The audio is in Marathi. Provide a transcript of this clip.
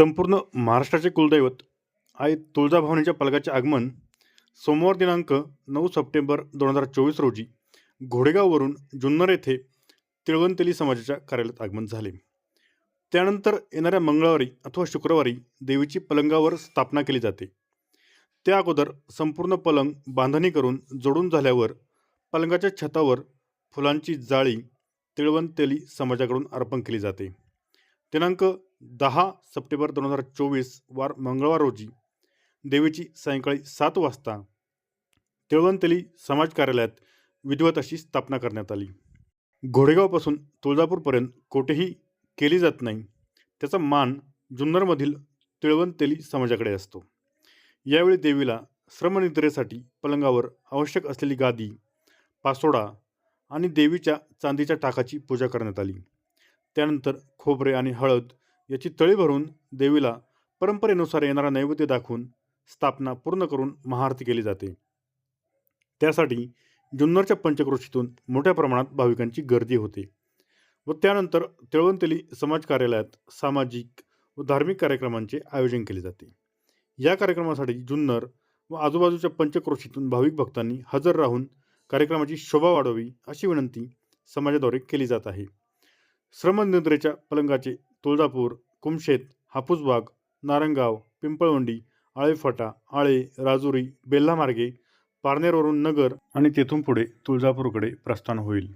संपूर्ण महाराष्ट्राचे कुलदैवत आई तुळजाभवानीच्या पलकाचे आगमन सोमवार दिनांक नऊ सप्टेंबर दोन हजार चोवीस रोजी घोडेगाववरून जुन्नर येथे तिळवंतली समाजाच्या कार्यालयात आगमन झाले. त्यानंतर येणाऱ्या मंगळवारी अथवा शुक्रवारी देवीची पलंगावर स्थापना केली जाते. त्या अगोदर संपूर्ण पलंग बांधणी करून जोडून झाल्यावर पलंगाच्या छतावर फुलांची जाळी तिळवंतेली समाजाकडून अर्पण केली जाते. दिनांक दहा सप्टेंबर दोन हजार चोवीस वार मंगळवार रोजी देवीची सायंकाळी सात वाजता तिळवंतली समाज कार्यालयात विधिवत अशी स्थापना करण्यात आली. घोडेगावपासून तुळजापूरपर्यंत कोठेही केली जात नाही त्याचा मान जुन्नरमधील तिळवंतेली समाजाकडे असतो. यावेळी देवीला श्रमनिद्रेसाठी पलंगावर आवश्यक असलेली गादी पासोडा आणि देवीच्या चांदीच्या टाकाची पूजा करण्यात आली. त्यानंतर खोबरे आणि हळद याची तळी भरून देवीला परंपरेनुसार येणारा नैवेद्य दाखवून स्थापना पूर्ण करून महाआरती केली जाते. त्यासाठी जुन्नरच्या पंचक्रोशीतून मोठ्या प्रमाणात भाविकांची गर्दी होते व त्यानंतर तिळवंतली समाज कार्यालयात सामाजिक व धार्मिक कार्यक्रमांचे आयोजन केले जाते. या कार्यक्रमासाठी जुन्नर व आजूबाजूच्या पंचक्रोशीतून भाविक भक्तांनी हजर राहून कार्यक्रमाची शोभा वाढवावी अशी विनंती समाजाद्वारे केली जात आहे. श्रमनिद्रेच्या पलंगाचे तुळजापूर कुमशेत हापूसबाग नारंगाव पिंपळवंडी आळेफाटा आळे राजुरी बेल्हामार्गे पारनेरवरून नगर आणि तेथून पुढे तुळजापूरकडे प्रस्थान होईल.